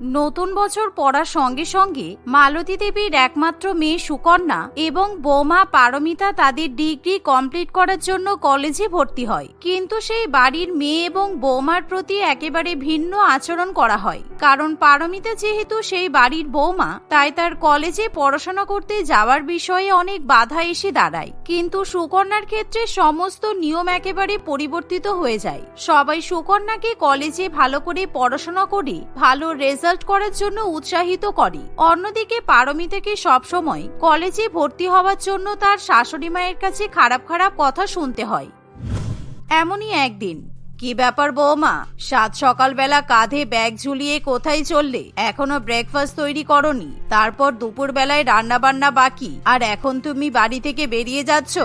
নতুন বছর পড়ার সঙ্গে সঙ্গে মালতী দেবীর একমাত্র মেয়ে সুকন্যা এবং বৌমা পারমিতা তাদের ডিগ্রি কমপ্লিট করার জন্য কলেজে ভর্তি হয়। কিন্তু সেই বাড়ির মেয়ে এবং বৌমার প্রতি একেবারে ভিন্ন আচরণ করা হয়। কারণ পারমিতা যেহেতু সেই বাড়ির বৌমা, তাই তার কলেজে পড়াশোনা করতে যাওয়ার বিষয়ে অনেক বাধা এসে দাঁড়ায়। কিন্তু সুকন্যার ক্ষেত্রে সমস্ত নিয়ম একেবারে পরিবর্তিত হয়ে যায়। সবাই সুকন্যাকে কলেজে ভালো করে পড়াশোনা করে ভালো রেজাল্ট করার জন্য উৎসাহিত করে। অন্যদিকে পারমিতাকে সবসময় কলেজে ভর্তি হওয়ার জন্য তার শাশুড়ি মায়ের কাছে খারাপ খারাপ কথা শুনতে হয়। এমনই একদিন, কি ব্যাপার বৌমা? সাত সকালবেলা কাঁধে ব্যাগ ঝুলিয়ে কোথায় চললে? এখনও ব্রেকফাস্ট তৈরি করনি। তারপর দুপুর বেলায় রান্না বান্না বাকি। আর এখন তুমি বাড়ি থেকে বেরিয়ে যাচ্ছ?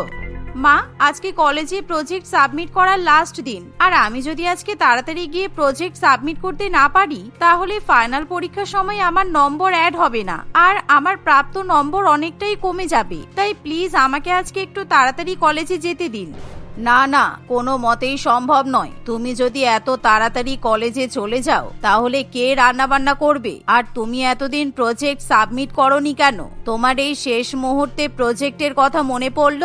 মা, আজকে কলেজে প্রজেক্ট সাবমিট করার লাস্ট দিন। আর আমি যদি আজকে তাড়াতাড়ি গিয়ে প্রজেক্ট সাবমিট করতে না পারি, তাহলে ফাইনাল পরীক্ষার সময় আমার নম্বর অ্যাড হবে না। আর আমার প্রাপ্ত নম্বর অনেকটাই কমে যাবে। তাই প্লিজ আমাকে আজকে একটু তাড়াতাড়ি কলেজে যেতে দিন। না না, কোনো মতেই সম্ভব নয়। তুমি যদি এত তাড়াতাড়ি কলেজে চলে যাও, তাহলে কে রান্না বান্না করবে? আর তুমি এতদিন প্রজেক্ট সাবমিট করনি কেন? তোমার এই শেষ মুহূর্তে প্রজেক্টের কথা মনে পড়ল?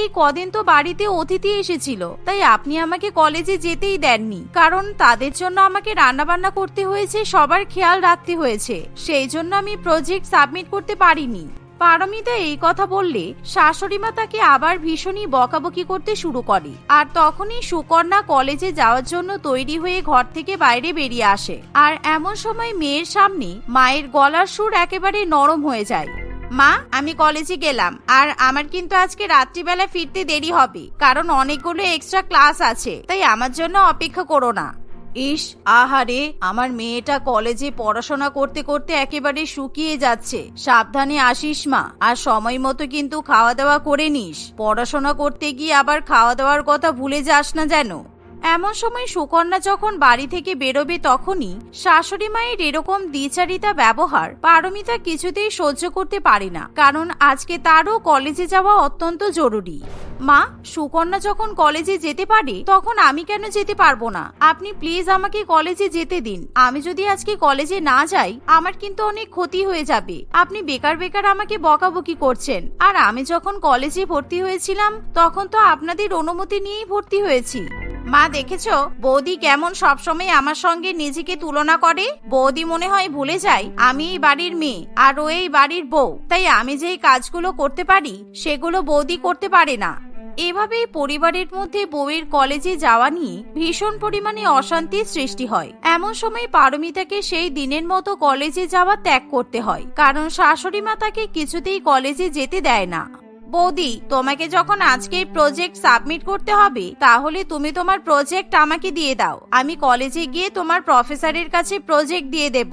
এই কদিন তো বাড়িতে অতিথি এসেছিল, তাই আপনি আমাকে কলেজে যেতেই দেননি। কারণ তাদের জন্য আমাকে রান্নাবান্না করতে হয়েছে, সবার খেয়াল রাখতে হয়েছে। সেই জন্য আমি প্রজেক্ট সাবমিট করতে পারিনি। পারমিতা এই কথা বললে, শাশুড়িমা তাকে আবার ভীষণই বকাবকি করতে শুরু করে। আর তখনই সুকন্যা কলেজে যাওয়ার জন্য তৈরি হয়ে ঘর থেকে বাইরে বেরিয়ে আসে। আর এমন সময় মেয়ের সামনে মায়ের গলার সুর একেবারে নরম হয়ে যায়। মা, আমি কলেজে গেলাম। আর আমার কিন্তু আজকে রাত্রিবেলা ফিরতে দেরি হবে, কারণ অনেকগুলো এক্সট্রা ক্লাস আছে, তাই আমার জন্য অপেক্ষা করো না। ইস, আহারে, আমার মেয়েটা কলেজে পড়াশোনা করতে করতে একেবারে শুকিয়ে যাচ্ছে। সাবধানে আসিস মা, আর সময় মতো কিন্তু খাওয়া দাওয়া করে নিস। পড়াশোনা করতে গিয়ে আবার খাওয়া দাওয়ার কথা ভুলে যাস না যেন। এমন সময় সুকন্যা যখন বাড়ি থেকে বেরোবে তখনই শাশুড়ি মায়ের এরকম দ্বিচারিতা ব্যবহার পারমিতা কিছুতেই সহ্য করতে পারে না, কারণ আজকে তারও কলেজে যাওয়া অত্যন্ত জরুরি। মা, সুকন্যা যখন কলেজে যেতে পারে, তখন আমি কেন যেতে পারব না? আপনি প্লিজ আমাকে কলেজে যেতে দিন। আমি যদি আজকে কলেজে না যাই, আমার কিন্তু অনেক ক্ষতি হয়ে যাবে। আপনি বেকার বেকার আমাকে বকাবকি করছেন। আর আমি যখন কলেজে ভর্তি হয়েছিলাম, তখন তো আপনাদের অনুমতি নিয়েই ভর্তি হয়েছি। মা, দেখেছ? বৌদি কেমন সবসময় আমার সঙ্গে নিজেকে তুলনা করে। বৌদি মনে হয় ভুলে যায়, আমি এই বাড়ির মেয়ে, আর ও এই বাড়ির বউ। তাই আমি যেই কাজগুলো করতে পারি, সেগুলো বৌদি করতে পারে না। এভাবেই পরিবারের মধ্যে বউয়ের কলেজে যাওয়া নিয়ে ভীষণ পরিমাণে অশান্তির সৃষ্টি হয়। এমন সময় পারমিতাকে সেই দিনের মতো কলেজে যাওয়া ত্যাগ করতে হয়, কারণ শাশুড়ি মা তাকে কিছুতেই কলেজে যেতে দেয় না। বৌদি, তোমাকে যখন আজকে প্রজেক্ট সাবমিট করতে হবে, তাহলে তুমি তোমার প্রজেক্ট আমাকে দিয়ে দাও। আমি কলেজে গিয়ে তোমার প্রফেসরের কাছে প্রজেক্ট দিয়ে দেব।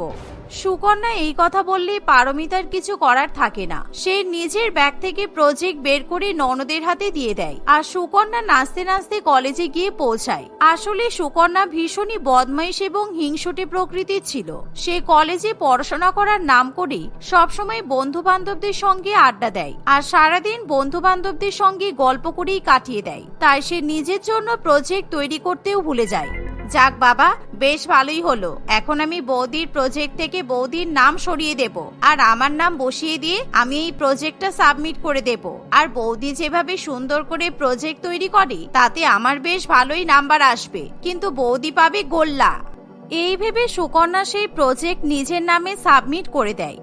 সুকন্যা এই কথা বললে পারমিতার কিছু করার থাকে না। সে নিজের ব্যাগ থেকে প্রজেক্ট বের করে ননদের হাতে দিয়ে দেয় আর সুকন্যা নাচতে নাচতে কলেজে গিয়ে পৌঁছায়। আসলে সুকন্যা ভীষণই বদমাইশ এবং হিংসুটে প্রকৃতির ছিল। সে কলেজে পড়াশোনা করার নাম করে সবসময় বন্ধু বান্ধবদের সঙ্গে আড্ডা দেয় আর সারাদিন বন্ধু বান্ধবদের সঙ্গে গল্প করেই কাটিয়ে দেয়। তাই সে নিজের জন্য প্রজেক্ট তৈরি করতেও ভুলে যায়। যাক বাবা, বেশ ভালোই হলো। এখন আমি বৌদির প্রজেক্ট থেকে বৌদির নাম সরিয়ে দেব। আর আমার নাম বসিয়ে দিয়ে আমি এই প্রজেক্টটা সাবমিট করে দেব। আর বৌদি যেভাবে সুন্দর করে প্রজেক্ট তৈরি করে, তাতে আমার বেশ ভালোই নাম্বার আসবে। কিন্তু বৌদি পাবে গোল্লা। এই ভেবে সুকন্যা সেই প্রজেক্ট নিজের নামে সাবমিট করে দেয়।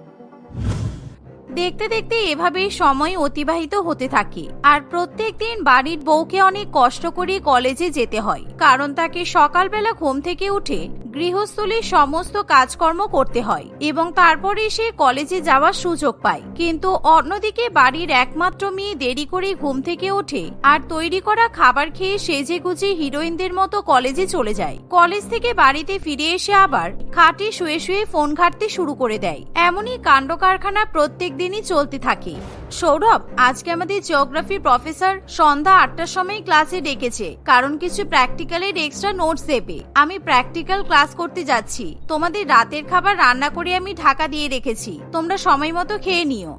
দেখতে দেখতে এভাবেই সময় অতিবাহিত হতে থাকে। আর প্রত্যেক দিন বাড়ির বউকে অনেক কষ্ট করে কলেজে যেতে হয়। কারণ তাকে সকালবেলা ঘুম থেকে উঠে গৃহস্থলীর সমস্ত কাজকর্ম করতে হয় এবং তারপরে সে কলেজে যাওয়ার সুযোগ পায়। কিন্তু অন্যদিকে বাড়ির একমাত্র মেয়ে দেরি করে ঘুম থেকে ওঠে আর তৈরি করা খাবার খেয়ে সেজে গুজে হিরোইনদের মতো কলেজে চলে যায়। কলেজ থেকে বাড়িতে ফিরে এসে আবার খাটে শুয়ে শুয়ে ফোন ঘাটতে শুরু করে দেয়। এমনই কাণ্ড কারখানা প্রত্যেক দিনই চলতে থাকে। সৌরভ, আজকে আমাদের জিওগ্রাফি প্রফেসর সন্ধ্যা আটটার সময় ক্লাসে ডেকেছে, কারণ কিছু প্র্যাকটিক্যালের এক্সট্রা নোটস দেবে। আমি প্র্যাকটিক্যাল ক্লাস করতে যাচ্ছি। তোমাদের রাতের খাবার রান্না করে আমি ঢাকা দিয়ে রেখেছি। তোমরা সময় মতো খেয়ে নিও।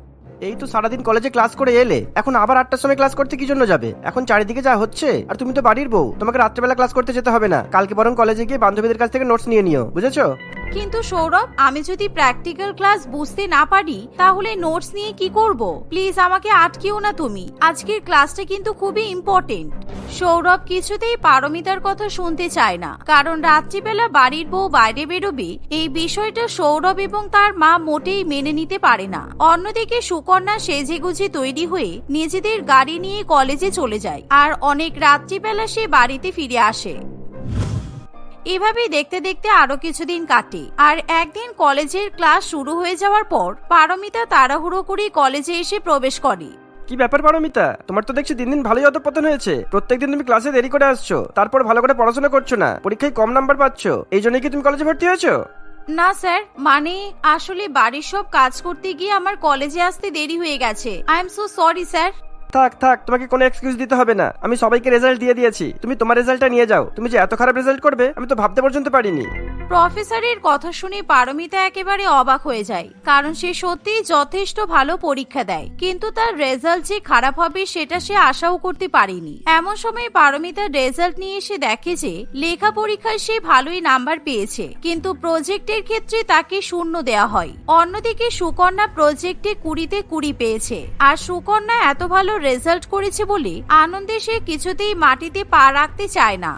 এই তো সারাদিন কলেজে ক্লাস করে এলে, এখন আবার আটটার সময় ক্লাস করতে কি জন্য যাবে? এখন চারিদিকে যা হচ্ছে, আর তুমি তো বাড়ির বউ, তোমাকে রাত্রেবেলা ক্লাস করতে যেতে হবে না। কালকে বরং কলেজে গিয়ে বান্ধবীদের কাছ থেকে নোটস নিয়ে নিও, বুঝেছ? কিন্তু সৌরভ, আমি যদি প্র্যাকটিক্যাল ক্লাস বুঝতে না পারি, তাহলে নোটস নিয়ে কি করব? প্লিজ আমাকে আটকেও না তুমি। আজকের ক্লাসটা কিন্তু খুবই ইম্পর্টেন্ট সৌরভ কিছুতেই পারমিতার কথা শুনতে চায় না। কারণ রাত্রিবেলা বাড়ির বউ বাইরে বেরোবে, এই বিষয়টা সৌরভ এবং তার মা মোটেই মেনে নিতে পারে না। অন্যদিকে সুকন্যা সেজেগুজে তৈরি হয়ে নিজেদের গাড়ি নিয়ে কলেজে চলে যায়। আর অনেক রাত্রিবেলা সে বাড়িতে ফিরে আসে। এভাবেই দেখতে দেখতে আরও কিছুদিন কাটে। আর একদিন কলেজের ক্লাস শুরু হয়ে যাওয়ার পর পারমিতা তাড়াহুড়ো করে কলেজে এসে প্রবেশ করে। কি ব্যাপার পারমিতা? তোমার তো দেখছি দিন দিন ভালোই অধপতন হয়েছে। প্রত্যেকদিন তুমি ক্লাসে দেরি করে আসছো। তারপর ভালো করে পড়াশোনা করছ না। পরীক্ষায় কম নাম্বার পাচ্ছ। এই জন্যই কি তুমি কলেজে ভর্তি হয়েছো? না স্যার। মানে আসলে বাড়ির সব কাজ করতে গিয়ে আমার কলেজে আসতে দেরি হয়ে গেছে। I am so sorry sir. থাক থাক, তোমাকে কোনো এক্সকিউজ দিতে হবে না। আমি সবাইকে রেজাল্ট দিয়ে দিয়েছি। তুমি তোমার রেজাল্টটা নিয়ে যাও। তুমি যে এত খারাপ রেজাল্ট করবে, আমি তো ভাবতে পর্যন্ত পারিনি। প্রফেসরের কথা শুনে পারমিতা একেবারে অবাক হয়ে যায়, কারণ সে সত্যিই যথেষ্ট ভালো পরীক্ষা দেয়। কিন্তু তার রেজাল্ট যে খারাপ হবে, সেটা সে আশাও করতে পারেনি। এমন সময় পারমিতার রেজাল্ট নিয়ে এসে দেখে যে, লেখা পরীক্ষায় সে ভালোই নাম্বার পেয়েছে। কিন্তু প্রজেক্টের ক্ষেত্রে তাকে শূন্য দেয়া হয়। অন্যদিকে সুকন্যা প্রজেক্টে কুড়িতে কুড়ি পেয়েছে। আর সুকন্যা এত ভালো রেজাল্ট করেছে বলে আনন্দে সে কিছুতেই মাটিতে পা রাখতে চায় না।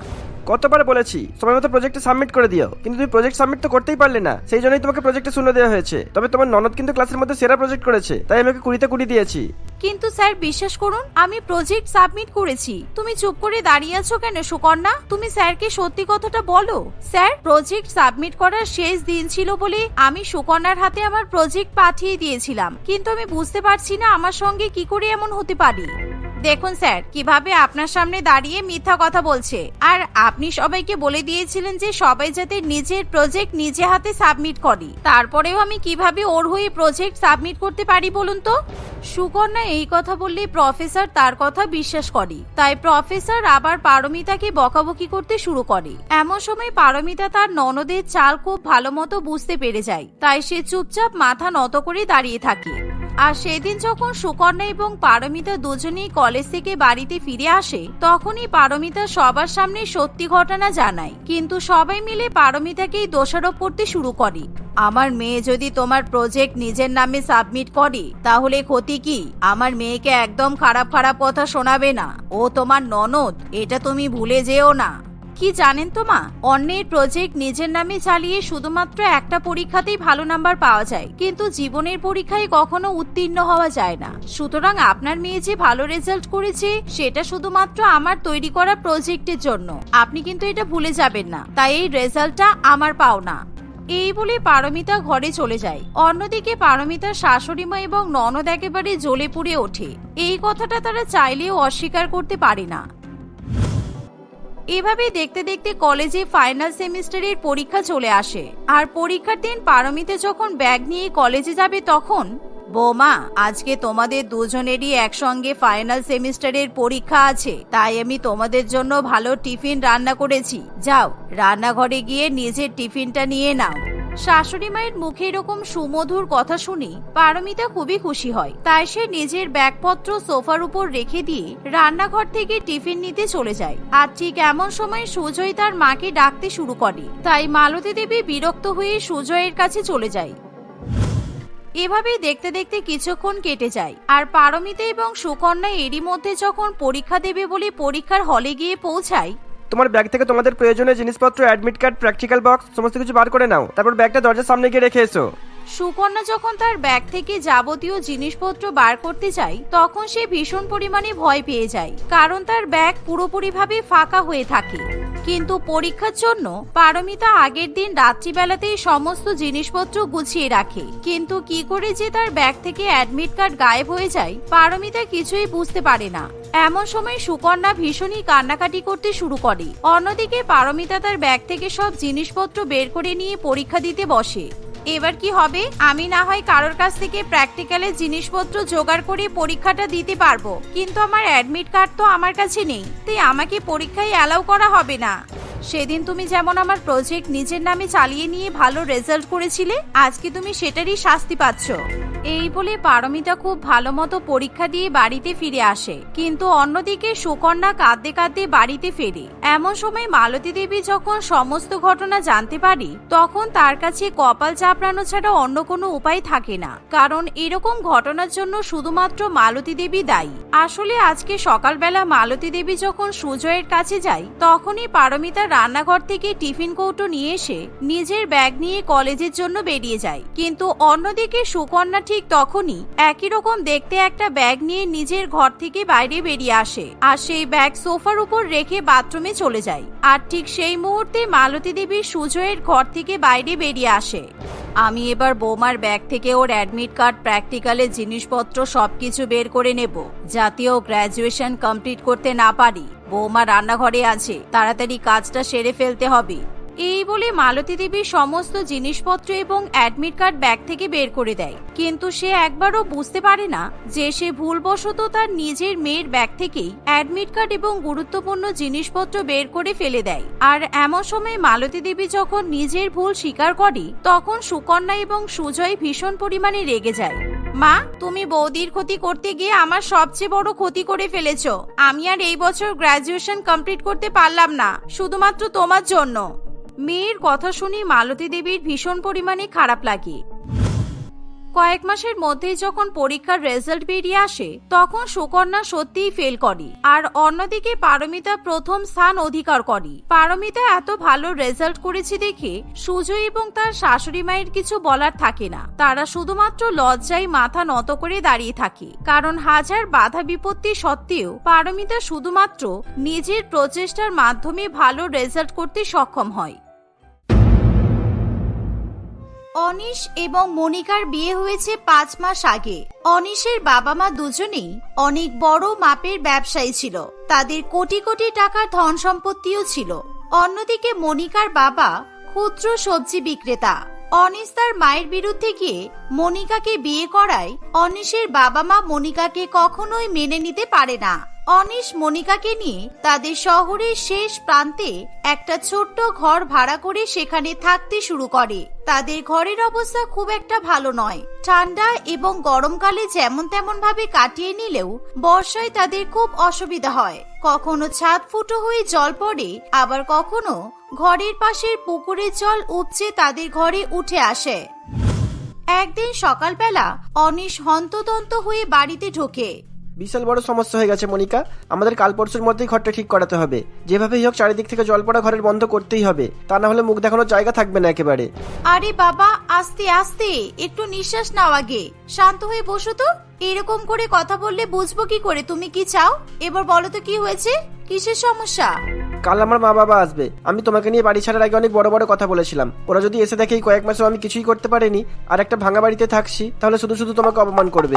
কতবার বলেছি সময় মতো প্রজেক্টে সাবমিট করে দিও। কিন্তু তুমি প্রজেক্ট সাবমিট তো করতেই পারলে না। সেই জন্যই তোমাকে প্রজেক্টে শূন্য দেওয়া হয়েছে। তবে তোমার ননদ কিন্তু ক্লাসের মধ্যে সেরা প্রজেক্ট করেছে, তাই আমি ওকে কুড়িতে কুড়ি দিয়েছি। কিন্তু স্যার, বিশ্বাস করুন, আমি প্রজেক্ট সাবমিট করেছি। তুমি চুপ করে দাঁড়িয়ে আছো কেন, সুকন্যা? তুমি স্যারকে সত্যি কথাটা বলো। স্যার প্রজেক্ট সাবমিট করার শেষ দিন ছিল বলে আমি সুকন্যার হাতে আমার প্রজেক্ট পাঠিয়ে দিয়েছিলাম। কিন্তু আমি বুঝতে পারছি না আমার সঙ্গে কি করে এমন হতে পারি। দেখুন স্যার, কীভাবে আপনার সামনে দাঁড়িয়ে মিথ্যা কথা বলছে। আর আপনি সবাইকে বলে দিয়েছিলেন যে সবাই যাতে নিজের প্রজেক্ট নিজে হাতে সাবমিট করে। তারপরেও আমি কীভাবে ওর হয়ে প্রজেক্ট সাবমিট করতে পারি বলুন তো? সুকন্যা এই কথা বললে প্রফেসর তার কথা বিশ্বাস করে। তাই প্রফেসর আবার পারমিতাকে বকাবকি করতে শুরু করে। এমন সময় পারমিতা তার ননদের চাল খুব ভালো মতো বুঝতে পেরে যায়। তাই সে চুপচাপ মাথা নত করে দাঁড়িয়ে থাকে। আর সেদিন যখন সুকন্যা এবং পারমিতা দুজনেই কলেজ থেকে বাড়িতে ফিরে আসে, তখনই পারমিতা সবার সামনে সত্যি ঘটনা জানায়। কিন্তু সবাই মিলে পারমিতাকেই দোষারোপ করতে শুরু করে। আমার মেয়ে যদি তোমার প্রজেক্ট নিজের নামে সাবমিট করে, তাহলে ক্ষতি কি? আমার মেয়েকে একদম খারাপ খারাপ কথা শোনাবে না। ও তোমার ননদ, এটা তুমি ভুলে যেও না। কি জানেন তো মা? অন্যের প্রজেক্ট নিজের নামে চালিয়ে শুধুমাত্র একটা পরীক্ষাতেই ভালো নাম্বার পাওয়া যায়। কিন্তু জীবনের পরীক্ষায় কখনো উত্তীর্ণ হওয়া যায় না। সুতরাং আপনার মেয়ে যে ভালো রেজাল্ট করেছে, সেটা শুধুমাত্র আমার তৈরি করা প্রজেক্টের জন্য। আপনি কিন্তু এটা ভুলে যাবেন না। তাই এই রেজাল্টটা আমার পাওনা এই বলে পারমিতা ঘরে চলে যায়। অন্যদিকে পারমিতার শাশুড়িমা এবং ননদ একেবারে জ্বলে পুড়ে ওঠে। এই কথাটা তারা চাইলেও অস্বীকার করতে পারে না। এভাবে দেখতে দেখতে কলেজে ফাইনাল সেমিস্টারের পরীক্ষা চলে আসে। আর পরীক্ষার দিন পারমিতে যখন ব্যাগ নিয়ে কলেজে যাবে তখন, বৌমা, আজকে তোমাদের দুজনেরই একসঙ্গে ফাইনাল সেমিস্টারের পরীক্ষা আছে, তাই আমি তোমাদের জন্য ভালো টিফিন রান্না করেছি। যাও, রান্নাঘরে গিয়ে নিজের টিফিনটা নিয়ে নাও। শাশুড়ি মায়ের মুখে এরকম সুমধুর কথা শুনে পারমিতা খুবই খুশি হয়। তাই সে নিজের ব্যাগপত্র সোফার উপর রেখে দিয়ে রান্নাঘর থেকে টিফিন নিতে চলে যায়। আর ঠিক এমন সময় সুজয় তার মাকে ডাকতে শুরু করে। তাই মালতী দেবী বিরক্ত হয়ে সুজয়ের কাছে চলে যায়। এভাবেই দেখতে দেখতে কিছুক্ষণ কেটে যায়। আর পারমিতা এবং সুকন্যা এরই মধ্যে যখন পরীক্ষা দেবে বলে পরীক্ষার হলে গিয়ে পৌঁছায় তোমার ব্যাগ থেকে তোমাদের প্রয়োজনীয় জিনিসপত্র অ্যাডমিট কার্ড প্র্যাকটিক্যাল বক্স সমস্ত কিছু বার করে নাও। তারপর ব্যাগটা দরজার সামনে গিয়ে রেখে এসো। সুকন্যা যখন তার ব্যাগ থেকে যাবতীয় জিনিসপত্র বার করতে যায়, তখন সে ভীষণ পরিমাণে ভয় পেয়ে যায়, কারণ তার ব্যাগ পুরোপুরিভাবে ফাঁকা হয়ে থাকে। কিন্তু পরীক্ষার জন্য পারমিতা আগের দিন রাত্রিবেলাতেই সমস্ত জিনিসপত্র গুছিয়ে রাখে। কিন্তু কি করে যে তার ব্যাগ থেকে অ্যাডমিট কার্ড গায়েব হয়ে যায়, পারমিতা কিছুই বুঝতে পারে না। এমন সময় সুকন্যা ভীষণই কান্নাকাটি করতে শুরু করে। অন্যদিকে পারমিতা তার ব্যাগ থেকে সব জিনিসপত্র বের করে নিয়ে পরীক্ষা দিতে বসে। এবার কি হবে? আমি না হয় কারোর কাছ থেকে প্র্যাকটিক্যালের জিনিসপত্র জোগাড় করে পরীক্ষাটা দিতে পারব। কিন্তু আমার অ্যাডমিট কার্ড তো আমার কাছে নেই। তাই আমাকে পরীক্ষায় অ্যালাউ করা হবে না। সেদিন তুমি যেমন আমার প্রজেক্ট নিজের নামে চালিয়ে নিয়ে ভালো রেজাল্ট করেছিলে, আজকে তুমি সেটারই শাস্তি পাচ্ছ। এই বলে পারমিতা খুব ভালো মতো পরীক্ষা দিয়ে বাড়িতে ফিরে আসে, কিন্তু অন্যদিকে সুকন্যা কাঁদতে কাঁদতে বাড়িতে ফেরে। এমন সময় মালতী দেবী যখন সমস্ত ঘটনা জানতে পারি, তখন তার কাছে কপাল চাপড়ানো ছাড়া অন্য কোনো উপায় থাকে না, কারণ এরকম ঘটনার জন্য শুধুমাত্র মালতী দেবী দায়ী। আসলে আজকে সকালবেলা মালতী দেবী যখন সুজয়ের কাছে যায়, তখনই পারমিতা রান্নাঘর থেকে টিফিন কৌটো নিয়ে এসে নিজের ব্যাগ নিয়ে কলেজের জন্য বেরিয়ে যায়। কিন্তু অন্যদিকে সুকন্যা ঠিক তখনই একই রকম দেখতে একটা ব্যাগ নিয়ে নিজের ঘর থেকে বাইরে বেরিয়ে আসে আর সেই ব্যাগ সোফার উপর রেখে বাথরুমে চলে যায়। আর ঠিক সেই মুহূর্তে মালতী দেবী সুজয়ের ঘর থেকে বাইরে বেরিয়ে আসে। আমি এবার বৌমার ব্যাগ থেকে ওর অ্যাডমিট কার্ড প্র্যাকটিক্যালের জিনিসপত্র সবকিছু বের করে নেব, যাতে ও গ্র্যাজুয়েশন কমপ্লিট করতে না পারি। বৌমা রান্নাঘরে আছে তাড়াতাড়ি কাজটা সেরে ফেলতে হবে। এই বলে মালতী দেবী সমস্ত জিনিসপত্র এবং অ্যাডমিট কার্ড ব্যাগ থেকে বের করে দেয়। কিন্তু সে একবারও বুঝতে পারে না যে সে ভুলবশত তার নিজের মেয়ের ব্যাগ থেকেই অ্যাডমিট কার্ড এবং গুরুত্বপূর্ণ জিনিসপত্র বের করে ফেলে দেয়। আর এমন সময় মালতী দেবী যখন নিজের ভুল স্বীকার করে, তখন সুকন্যা এবং সুজয় ভীষণ পরিমাণে রেগে যায়। মা, তুমি বৌদির ক্ষতি করতে গিয়ে আমার সবচেয়ে বড় ক্ষতি করে ফেলেছো। আমি আর এই বছর গ্র্যাজুয়েশন কমপ্লিট করতে পারলাম না, শুধুমাত্র তোমার জন্য। মেয়ের কথা শুনে মালতী দেবীর ভীষণ পরিমাণে খারাপ লাগে। কয়েক মাসের মধ্যেই যখন পরীক্ষার রেজাল্ট বেরিয়ে আসে, তখন সুকন্যা সত্যিই ফেল করে। আর অন্যদিকে পারমিতা প্রথম স্থান অধিকার করে। পারমিতা এত ভালো রেজাল্ট করেছে দেখে সুজয় এবং তার শাশুড়ি মায়ের কিছু বলার থাকে না। তারা শুধুমাত্র লজ্জায় মাথা নত করে দাঁড়িয়ে থাকে। কারণ হাজার বাধা বিপত্তি সত্ত্বেও পারমিতা শুধুমাত্র নিজের প্রচেষ্টার মাধ্যমে ভালো রেজাল্ট করতে সক্ষম হয়। অনিশ এবং মনিকার বিয়ে হয়েছে পাঁচ মাস আগে। অনিশের বাবা মা দুজনেই অনেক বড় মাপের ব্যবসায়ী ছিল। তাদের কোটি কোটি টাকার ধন সম্পত্তিও ছিল। অন্যদিকে মনিকার বাবা ক্ষুদ্র সবজি বিক্রেতা। অনিশ তার মায়ের বিরুদ্ধে গিয়ে মনিকাকে বিয়ে করায় অনিশের বাবা মা মনিকাকে কখনোই মেনে নিতে পারে না। অনিশ মনিকাকে নিয়ে তাদের শহরের শেষ প্রান্তে একটা ছোট্ট ঘর ভাড়া করে সেখানে থাকতে শুরু করে। তাদের ঘরের অবস্থা খুব একটা ভালো নয়। ঠান্ডা এবং গরমকালে যেমন তেমন ভাবে কাটিয়ে নিলেও বর্ষায় তাদের খুব অসুবিধা হয়। কখনো ছাদ ফুটো হয়ে জল পড়ে, আবার কখনো ঘরের পাশের পুকুরের জল উপচে তাদের ঘরে উঠে আসে। একদিন সকালবেলা অনিশ হন্তদন্ত হয়ে বাড়িতে ঢোকে। বিশাল বড় সমস্যা হয়ে গেছে, মনিকা। আমাদের কাল পরশুর মধ্যেই ঘরটা ঠিক করাতে হবে। যেভাবেই হোক, চারিদিক থেকে জল পড়া ঘরের বন্ধ করতেই হবে। তা না হলে মুখ দেখানোর জায়গা থাকবে না একেবারে। আরে বাবা আস্তে আস্তে একটু নিঃশ্বাস নাও আগে। শান্ত হয়ে বসো তো। এরকম করে কথা বললে বুঝব কি করে? তুমি কি চাও? এবার বলো তো কি হয়েছে? কিসের সমস্যা? কাল আমার মা বাবা আসবে। আমি তোমাকে নিয়ে বাড়ি ছাড়ার আগে অনেক বড় বড় কথা বলেছিলাম। ওরা যদি এসে দেখে এই কয়েক মাসেও আমি কিছুই করতে পারিনি আর একটা ভাঙা বাড়িতে থাকছি তাহলে শুধু শুধু তোমাকে অপমান করবে।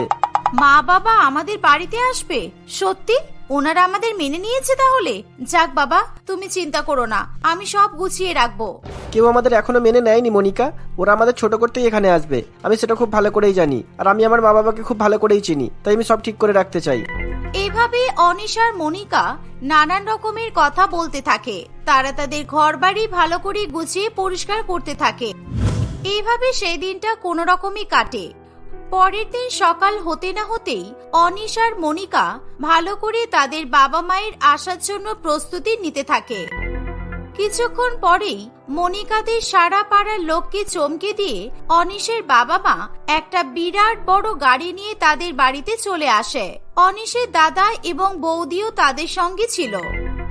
মা বাবা আমাদের বাড়িতে আসবে? সত্যি? ওনারা আমাদের মেনে নিয়েছে তাহলে? যাক বাবা তুমি চিন্তা করো না আমি সব গুছিয়ে রাখব। কেউ আমাদের এখনও মেনে নেয়নি মনিকা। ওরা আমাদের ছোট করতেই এখানে আসবে। আমি সেটা খুব ভালো করেই জানি। আর আমি আমার মা বাবাকে খুব ভালো করেই চিনি তাই আমি সব ঠিক করে রাখতে চাই। এভাবে অনিশার মনিকা নানান রকমের কথা বলতে থাকে। তারা তাদের ঘর বাড়ি ভালো করে গুছিয়ে পরিষ্কার করতে থাকে। এইভাবে সেই দিনটা কোনো রকমই কাটে। পরের দিন সকাল হতে না হতেই অনিশ আর মনিকা ভালো করে তাদের বাবা মায়ের আসার জন্য প্রস্তুতি নিতে থাকে। কিছুক্ষণ পরেই মনিকাদের সারা পাড়ার লোককে চমকে দিয়ে অনিশের বাবা মা একটা বিরাট বড় গাড়ি নিয়ে তাদের বাড়িতে চলে আসে। অনিশের দাদা এবং বৌদিও তাদের সঙ্গে ছিল।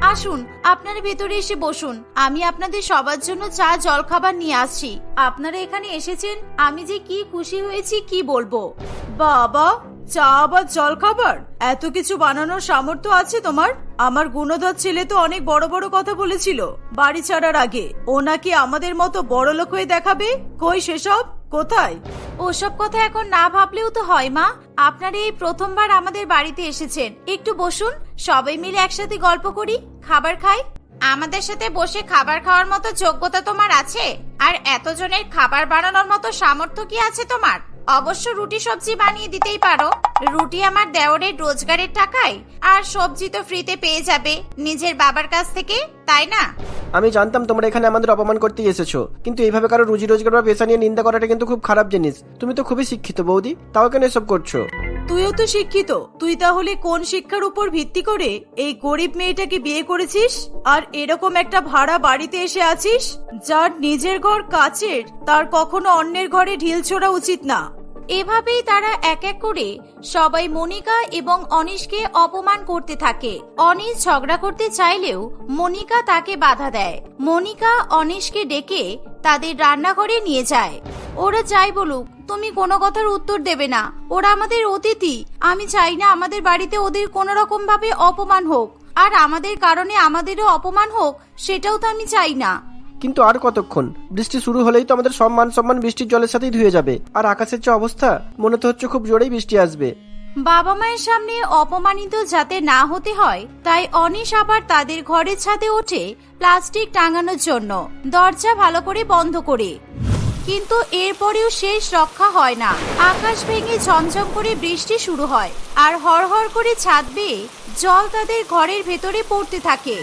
আসুন, আপনারা ভেতরে এসে বসুন। আমি আপনাদের সবার জন্য চা, জলখাবার নিয়ে আসছি। আপনারা এখানে এসেছেন, আমি যে কি খুশি হয়েছি কি বলব? বাবা, চা আবার জলখাবার? এত কিছু বানানোর সামর্থ্য আছে তোমার? আমার গুণধর ছেলে তো অনেক বড় বড় কথা বলেছিল। বাড়ি ছাড়ার আগে, ও নাকি আমাদের মতো বড় লোক হয়ে দেখাবে? কই সেসব? কোথায়? ওসব কথা এখন না ভাবলেও তো হয়, মা। আপনার এই প্রথমবার আমাদের বাড়িতে এসেছেন। একটু বসুন, সবাই মিলে একসাথে গল্প করি, খাবার খাই। আমাদের সাথে বসে খাবার খাওয়ার মতো যোগ্যতা তোমার আছে? আর এতজনের খাবার বানানোর মতো সামর্থ্য কি আছে তোমার? অবশ্য রুটি সবজি বানিয়ে দিতেই পারো। রুটি আমার দেওরের রোজগারের টাকায় আর সবজি তো ফ্রিতে পেয়ে যাবে নিজের বাবার কাছ থেকে তাই না? আমি জানতাম তোমরা এখানে আমাদের অপমান করতেই এসেছ কিন্তু এইভাবে কারও রুজি রোজগার বা পেশা নিয়ে নিন্দা করাটা কিন্তু খুব খারাপ জিনিস। তুমি তো খুবই শিক্ষিত বৌদি। তাও কেন এসব করছ? তুইও তো শিক্ষিত। তুই তাহলে কোন শিক্ষার উপর ভিত্তি করে এই গরিব মেয়েটাকে বিয়ে করেছিস? আর এরকম একটা ভাড়া বাড়িতে এসে আছিস যার নিজের ঘর কাচের তার কখনো অন্যের ঘরে ঢিল ছোড়া উচিত না। এভাবেই তারা এক এক করে সবাই মনিকা এবং অনিশকে অপমান করতে থাকে। অনিশ ঝগড়া করতে চাইলেও মনিকা তাকে বাধা দেয়। মনিকা অনিশকে ডেকে তাদের রান্নাঘরে নিয়ে যায়। ওরা যাই বলুক, তুমি কোনো কথার উত্তর দেবে না। ওরা আমাদের অতিথি। আমি চাই না আমাদের বাড়িতে ওদের কোনো রকম ভাবে অপমান হোক। আর আমাদের কারণে আমাদেরও অপমান হোক, সেটাও তো আমি চাই না। কিন্তু আর কতক্ষণ? বৃষ্টি শুরু হলেই তো আমাদের সব মান সম্মান বৃষ্টির জলের সাথেই ধুয়ে যাবে। আর আকাশের যে অবস্থা, মনে তো হচ্ছে খুব জোরেই বৃষ্টি আসবে। বাবা মায়ের সামনে অপমানিত যাতে না হতে হয়, তাই অনিশ আবার তাদের ঘরের ছাদে ওঠে প্লাস্টিক টাঙানোর জন্য, দরজা ভালো করে বন্ধ করে। কিন্তু এরপরেও শেষ রক্ষা হয় না। আকাশ ভেঙে ঝমঝম করে বৃষ্টি শুরু হয়, আর হরহর করে ছাদ বেয়ে জল তাদের ঘরের ভেতরে পড়তে থাকে।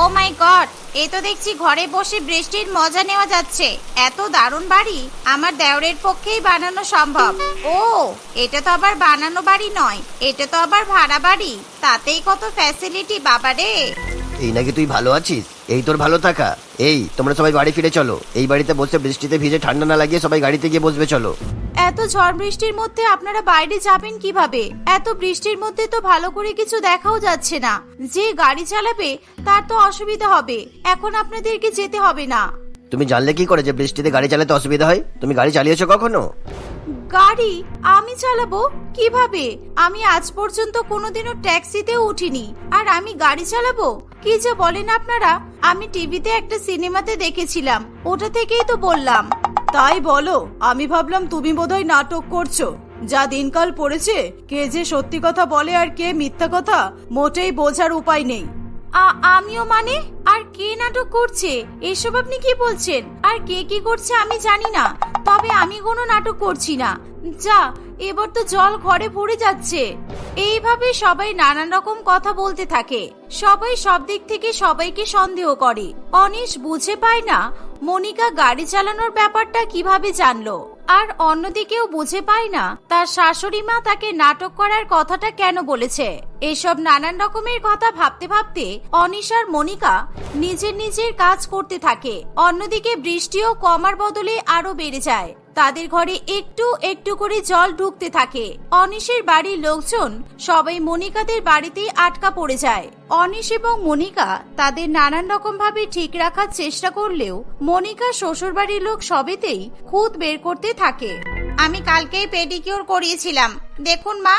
ও মাই গড, এ তো দেখছি ঘরে বসে বৃষ্টির মজা নেওয়া যাচ্ছে। এত দারুণ বাড়ি, আমার দেওরের পক্ষেই বানানো সম্ভব। ও, এটা তো আবার বানানো বাড়ি নয়, এটা তো আবার ভাড়া বাড়ি, তাতেই কত ফ্যাসিলিটি বাবারে। এই নাকি তুই ভালো আছিস? এই তোর ভালো থাকা। এই তোমরা সবাই বাড়ি ফিরে চলো। এই বাড়িতে বসে বৃষ্টিতে ভিজে ঠান্ডা না লাগিয়ে সবাই গাড়িতে গিয়ে বসবে চলো। এত ঝড় বৃষ্টির মধ্যে আপনারা বাইরে যাবেন কীভাবে? এত বৃষ্টির মধ্যে তো ভালো করে কিছু দেখাও যাচ্ছে না। যে গাড়ি চালাবে তার তো অসুবিধা হবে। এখন আপনাদেরকে যেতে হবে না। তুমি জানলে কি করে যে বৃষ্টিতে গাড়ি চালাতে অসুবিধা হয়? তুমি গাড়ি চালিয়েছো কখনো? গাড়ি আমি চালাবো? কীভাবে? আমি আজ পর্যন্ত কোনোদিনও ট্যাক্সিতে উঠিনি। আর আমি গাড়ি চালাবো? কি যে বলেন আপনারা? আমি টিভিতে একটা সিনেমাতে দেখেছিলাম। ওটা থেকেই তো বললাম। তাই বলো, আমি ভাবলাম তুমি বোধহয় নাটক করছ। যা দিনকাল পড়েছে, কে যে সত্যি কথা বলে আর কে মিথ্যা কথা, মোটেই বোঝার উপায় নেই। আমিও মানে? আর কে নাটক করছে? এসব আপনি কি বলছেন? আর কে কি করছে আমি জানি না, তবে আমি কোনো নাটক করছি না। যা, এবার তো জল ঘরে ভরে যাচ্ছে। এইভাবে সবাই নানান রকম কথা বলতে থাকে। সবাই সব দিক থেকে সবাইকে সন্দেহ করে। অনিশ বুঝে পায় না মনিকা গাড়ি চালানোর ব্যাপারটা কীভাবে জানলো। আর অন্যদিকেও বুঝে পায় না তার শাশুড়ি মা তাকে নাটক করার কথাটা কেন বলেছে। এসব নানান রকমের কথা ভাবতে ভাবতে অনিশার মনিকা নিজের নিজের কাজ করতে থাকে। অন্যদিকে বৃষ্টিও কমার বদলে আরও বেড়ে যায়। তাদের ঘরে একটু একটু করে জল ঢুকতে থাকে। অনিশের বাড়ির লোকজন সবাই মনিকাদের বাড়িতেই আটকা পড়ে যায়। অনিশ এবং মনিকা তাদের নানান রকম ভাবে ঠিক রাখার চেষ্টা করলেও মনিকা শ্বশুর বাড়ির লোক সবেতেই খুদ বের করতে থাকে। আমি কালকেই পেডিকিউর করিয়েছিলাম। দেখুন মা,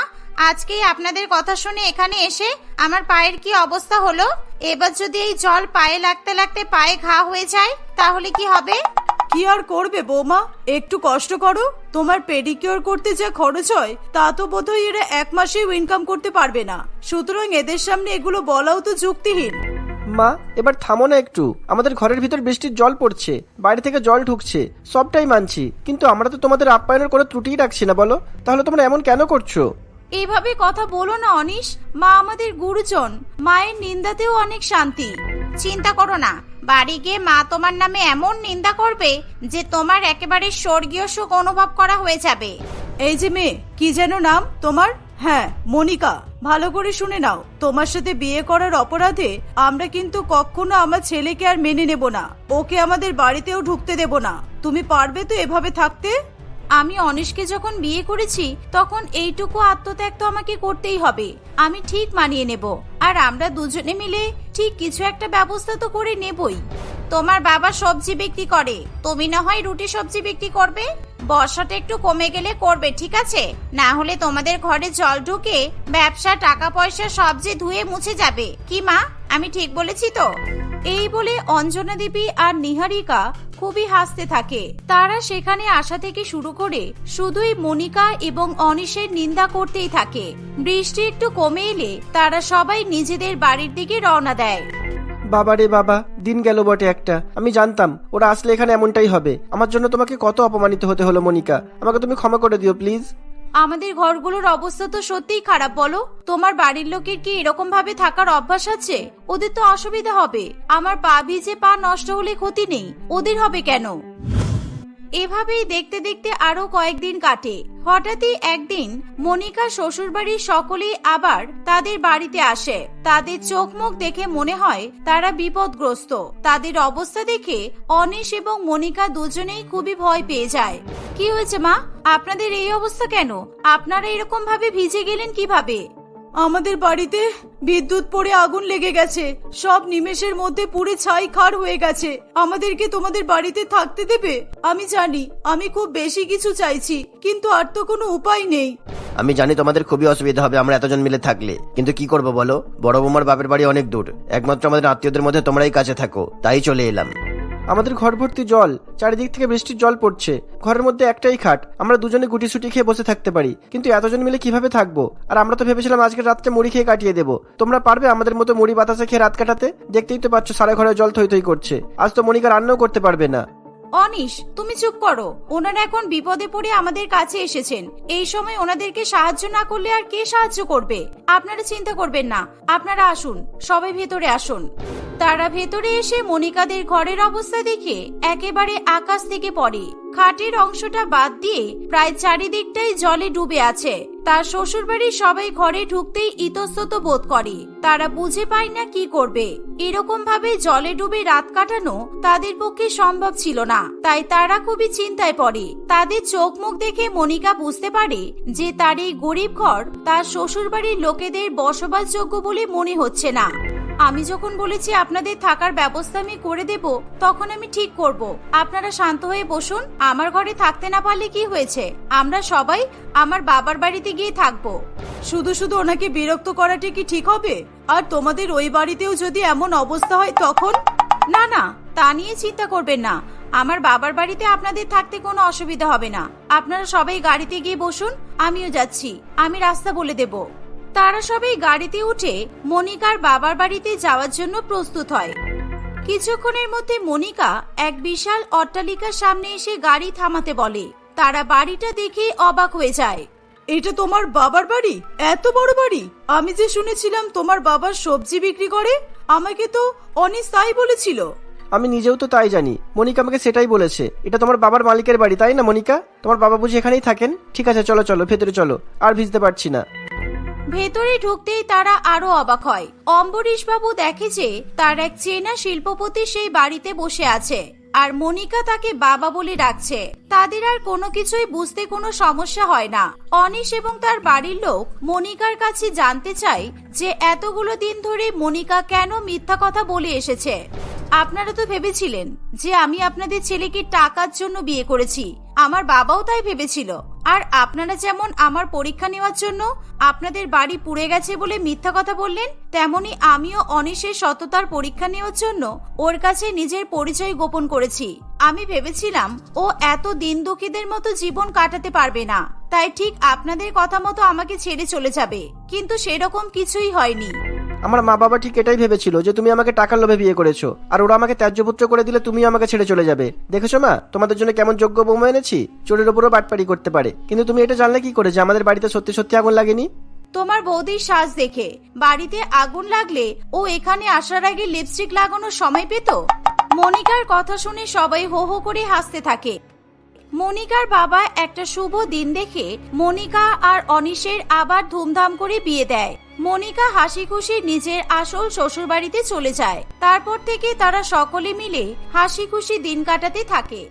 আজকেই আপনাদের কথা শুনে এখানে এসে আমার পায়ের কি অবস্থা হলো? এবার যদি এই জল পায়ে লাগতে লাগতে পায়ে ঘা হয়ে যায়, তাহলে কি হবে? কি আর করবে বৌমা? একটু কষ্ট করো। তোমার পেডিকিওর করতে যা খরচ হয় তা তো বোধহয় এরা এক মাসেও ইনকাম করতে পারবে না। সুতরাং এদের সামনে এগুলো বলাও তো যুক্তিহীন। মা এবার থামো না একটু। আমাদের ঘরের ভিতর বৃষ্টির জল পড়ছে বাইরে থেকে জল ঢুকছে সবটাই মানছি। কিন্তু আমরা তো তোমাদের আপ্যায়নের কোনো ত্রুটিই রাখছি না বলো? তাহলে তোমরা এমন কেন করছ? এইভাবে কথা বলো না অনিশ। মা আমাদের গুরুজন। মায়ের নিন্দাতেও অনেক শান্তি। চিন্তা করো না। বাড়ি গিয়ে মা তোমার নামে এমন নিন্দা করবে যে তোমার একেবারে স্বর্গীয় সুখ অনুভব করা হয়ে যাবে। এই যে মেয়ে, কি যেন নাম তোমার? হ্যাঁ মনিকা, ভালো করে শুনে নাও। তোমার সাথে বিয়ে করার অপরাধে আমরা কিন্তু কখনো আমার ছেলেকে আর মেনে নেব না। ওকে আমাদের বাড়িতেও ঢুকতে দেব না। তুমি পারবে তো এভাবে থাকতে? আমি অনিশকে যখন বিয়ে করেছি, তখন এইটুকু আত্মত্যাগ তো আমাকে করতেই হবে। আমি ঠিক মানিয়ে নেব। আর আমরা দুজনে মিলে ঠিক কিছু একটা ব্যবস্থা তো করে নেবই। তোমার বাবা সবজি বিক্রি করে। তুমি না হয় রুটি সবজি বিক্রি করবে? বর্ষাটা একটু কমে গেলে করবে, ঠিক আছে? না হলে তোমাদের ঘরে জল ঢুকে ব্যবসা টাকা পয়সা সবজি ধুয়ে মুছে যাবে। কি মা? আমি ঠিক বলেছি তো? এই বলে অঞ্জনা দেবী আর নিহারিকা খুবই হাসতে থাকে। তারা সেখানে আসা থেকে শুরু করে শুধুই মনিকা এবং অনিশের নিন্দা করতেই থাকে। বৃষ্টি একটু কমে এলে তারা সবাই নিজেদের বাড়ির দিকে রওনা দেয়। বাবা রে বাবা, দিন গেল বটে একটা। আমি জানতাম, ওরা আসলে এখানে এমনটাই হবে। আমার জন্য তোমাকে কত অপমানিত হতে হলো মনিকা। আমাকে তুমি ক্ষমা করে দিও, প্লিজ। আমাদের ঘরগুলোর অবস্থা তো সত্যিই খারাপ, বলো? তোমার বাড়ির লোকের কি এরকম ভাবে থাকার অভ্যাস আছে? ওদের তো অসুবিধা হবে। আমার পা ভিজে পা নষ্ট হলে ক্ষতি নেই। ওদের হবে কেন? এভাবেই দেখতে দেখতে আরও কয়েকদিন কাটে। হঠাৎই একদিন মনিকা শ্বশুরবাড়ির সকলেই আবার তাদের বাড়িতে আসে। তাদের চোখ মুখ দেখে মনে হয় তারা বিপদগ্রস্ত। তাদের অবস্থা দেখে অনিশ এবং মনিকা দুজনেই খুবই ভয় পেয়ে যায়। কি হয়েছে মা? আপনাদের এই অবস্থা কেন? আপনারা এরকম ভাবে ভিজে গেলেন কীভাবে? আমাদের বাড়িতে বিদ্যুৎ পড়ে আগুন লেগে গেছে। সব নিমেষের মধ্যে পুড়ে ছাই খার হয়ে গেছে। আমাদেরকে তোমাদের বাড়িতে থাকতে দেবে? আমি জানি, আমি খুব বেশি কিছু চাইছি, কিন্তু আর তো কোনো উপায় নেই। আমি জানি তোমাদের খুবই অসুবিধা হবে আমরা এতজন মিলে থাকলে। কিন্তু কি করব বলো? বড় বৌমার বাপের বাড়ি অনেক দূর। একমাত্র আমাদের আত্মীয়দের মধ্যে তোমরাই কাছে থাকো, তাই চলে এলাম। আমাদের ঘর ভর্তি জল, চারিদিক থেকে বৃষ্টির জল পড়ছে। ঘরের মধ্যে একটাই খাট, আমরা দুজনে গুটি সুটি খেয়ে বসে থাকতে পারি। কিন্তু এতজন মিলে কীভাবে থাকব? আর আমরা তো ভেবেছিলাম আজকে রাতটা মুড়ি খেয়ে কাটিয়ে দেবো। তোমরা পারবে আমাদের মতো মুড়ি বাতাসে খেয়ে রাত কাটাতে? দেখতেই তো পাচ্ছ সারা ঘরে জল থই থই করছে। আজ তো মনিকা রান্নাও করতে পারবে না। অনিশ, তুমি চুপ করো। ওনারা এখন বিপদে পড়ে আমাদের কাছে এসেছেন। এই সময় ওনাদেরকে সাহায্য না করলে আর কে সাহায্য করবে? আপনারা চিন্তা করবেন না। আপনারা আসুন। সবাই ভেতরে আসুন। তারা ভেতরে এসে মনিকাদের ঘরের অবস্থা দেখে একেবারে আকাশ থেকে পড়ে। খাটের অংশটা বাদ দিয়ে প্রায় চারিদিকটাই জলে ডুবে আছে। তার শ্বশুরবাড়ির সবাই ঘরে ঢুকতেই ইতস্তত বোধ করে। তারা বুঝে পায় না কি করবে। এরকম ভাবে জলে ডুবে রাত কাটানো তাদের পক্ষে সম্ভব ছিল না। তাই তারা খুবই চিন্তায় পড়ে। তাদের চোখ মুখ দেখে মনিকা বুঝতে পারে যে তার এই গরিব ঘর তার শ্বশুরবাড়ির লোকেদের বসবাসযোগ্য বলে মনে হচ্ছে না। আমি যখন বলেছি আপনাদের থাকার ব্যবস্থা আমি করে দেব তখন আমি ঠিক করব। আপনারা শান্ত হয়ে বসুন আমার ঘরে থাকতে না পারলে কি হয়েছে? আমরা সবাই আমার বাবার বাড়িতে গিয়ে থাকব। শুধু শুধু ওনাকে বিরক্ত করাটা কি ঠিক হবে? আর তোমাদের ওই বাড়িতেও যদি এমন অবস্থা হয় তখন? না না তা নিয়ে চিন্তা করবেন না। আমার বাবার বাড়িতে আপনাদের থাকতে কোনো অসুবিধা হবে না। আপনারা সবাই গাড়িতে গিয়ে বসুন আমিও যাচ্ছি। আমি রাস্তা বলে দেব। তারা সবাই গাড়িতে উঠে মনিকার বাবার বাড়িতে যাওয়ার জন্য প্রস্তুত হয়। কিছুক্ষণের মধ্যে মনিকা এক বিশাল অট্টালিকার সামনে এসে গাড়ি থামাতে বলে। তারা বাড়িটা দেখে অবাক হয়ে যায়। এটা তোমার বাবার বাড়ি? এত বড় বাড়ি? আমি যে শুনেছিলাম তোমার বাবার সবজি বিক্রি করে আমাকে তো অনিস তাই বলেছিল। আমি নিজেও তো তাই জানি। মনিকা আমাকে সেটাই বলেছে। এটা তোমার বাবার মালিকের বাড়ি তাই না মনিকা? তোমার বাবা বুঝি এখানেই থাকেন? ঠিক আছে চলো চলো ভেতরে চলো। আর ভিজতে পারছি না। ভেতরে ঢুকতেই তারা আরও অবাক হয়। অম্বরীশ বাবু দেখে যে তার এক চেনা শিল্পপতি সেই বাড়িতে বসে আছে, আর মনিকা তাকে বাবা বলে ডাকছে। তাদের আর কোনো কিছুই বুঝতে কোনো সমস্যা হয় না। অনিশ এবং তার বাড়ির লোক মনিকার কাছে জানতে চায় যে এতগুলো দিন ধরে মনিকা কেন মিথ্যা কথা বলে এসেছে। আপনারা তো ভেবেছিলেন যে আমি আপনাদের ছেলেকে টাকার জন্য বিয়ে করেছি। আমার বাবাও তাই ভেবেছিল। আর আপনারা যেমন আমার পরীক্ষা নেওয়ার জন্য আপনাদের বাড়ি পুড়ে গেছে বলে মিথ্যা কথা বললেন, তেমনি আমিও অনিশের সততার পরীক্ষা নেওয়ার জন্য ওর কাছে নিজের পরিচয় গোপন করেছি। আমি ভেবেছিলাম ও এত দিন দুঃখীদের মতো জীবন কাটাতে পারবে না। তাই ঠিক আপনাদের কথা মতো আমাকে ছেড়ে চলে যাবে। কিন্তু সেরকম কিছুই হয়নি। আমার মা বাবা ঠিক এটাই ভেবেছিল যে তুমি আমাকে টাকার লোভে বিয়ে করেছ, আর ওরা আমাকে ত্যায্যপুত্র করে দিলে তুমি আমাকে ছেড়ে চলে যাবে। দেখেছ মা? তোমাদের জন্য কেমন যোগ্য বৌমা এনেছি? চোরের ওপরও বাটপাড়ি করতে পারে। কিন্তু তুমি এটা জানলে কি করে যে আমাদের বাড়িতে সত্যি সত্যি আগুন লাগেনি? তোমার বৌদির সাজ দেখে বাড়িতে আগুন লাগলে ও এখানে আসার আগে লিপস্টিক লাগানোর সময় পেত? মনিকার কথা শুনে সবাই হো হো করে হাসতে থাকে। মনিকার বাবা একটা শুভ দিন দেখে মনিকা আর অনিশের আবার ধুমধাম করে বিয়ে দেয়। মনিকা হাসি খুশি নিজের আসল শ্বশুরবাড়িতে চলে যায়। তারপর থেকে তারা সকলে মিলে হাসি খুশি দিন কাটাতে থাকে।